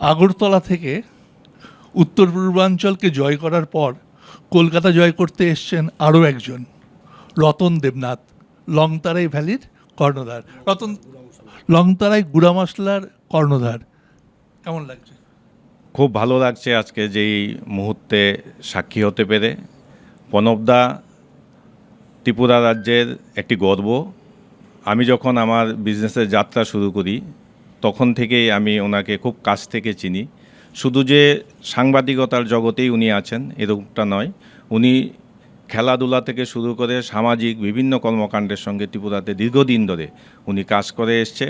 আগরতলা থেকে উত্তর পূর্বাঞ্চলকে জয় করার পর কলকাতা জয় করতে এসছেন আরও একজন, রতন দেবনাথ, লংতারাই ভ্যালির কর্ণধার। রতন, লংতারাই গুড়া মশলার কর্ণধার। কেমন লাগছে? খুব ভালো লাগছে আজকে যেই মুহূর্তে সাক্ষী হতে পেরে। প্রণবদা ত্রিপুরা রাজ্যের একটি গর্ব। আমি যখন আমার বিজনেসের যাত্রা শুরু করি তখন থেকেই আমি ওনাকে খুব কাছ থেকে চিনি। শুধু যে সাংবাদিকতার জগতেই উনি আছেন, এরকমটা নয়। উনি খেলাধুলা থেকে শুরু করে সামাজিক বিভিন্ন কর্মকাণ্ডের সঙ্গে ত্রিপুরাতে দীর্ঘদিন ধরে উনি কাজ করে এসছে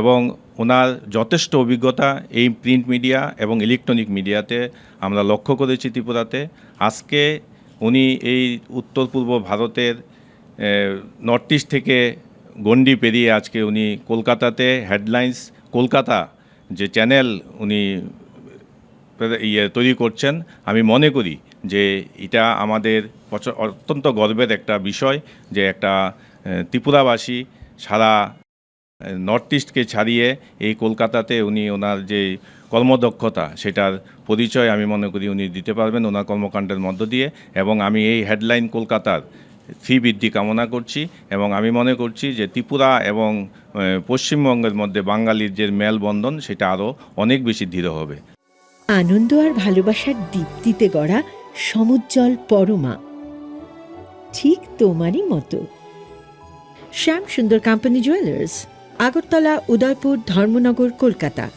এবং ওনার যথেষ্ট অভিজ্ঞতা এই প্রিন্ট মিডিয়া এবং ইলেকট্রনিক মিডিয়াতে আমরা লক্ষ্য করেছি ত্রিপুরাতে। আজকে উনি এই উত্তর পূর্ব ভারতের নর্থ ইস্ট থেকে গন্ডি পেরিয়ে আজকে উনি কলকাতাতে হেডলাইন্স কলকাতা যে চ্যানেল উনি ইয়ে তৈরি করছেন, আমি মনে করি যে এটা আমাদের অত্যন্ত গর্বের একটা বিষয় যে একটা ত্রিপুরাবাসী সারা নর্থ ইস্টকে ছাড়িয়ে এই কলকাতাতে উনি ওনার যে কর্মদক্ষতা সেটার পরিচয় আমি মনে করি উনি দিতে পারবেন ওনার কর্মকাণ্ডের মধ্য দিয়ে এবং আমি এই হেডলাইন কলকাতার ফি বৃদ্ধি কামনা করছি এবং আমি মনে করছি যে ত্রিপুরা এবং পশ্চিমবঙ্গের মধ্যে বাঙালির যে মেলবন্ধন, সেটা আরও অনেক বেশি দৃঢ় হবে। আনন্দ আর ভালোবাসার দীপ্তিতে গড়া সমুজ্জ্বল পরমা। ঠিক তোমারই মতো। Shyam Sundar company jewellers Agartala, Udaipur, Dharmanagar, Kolkata.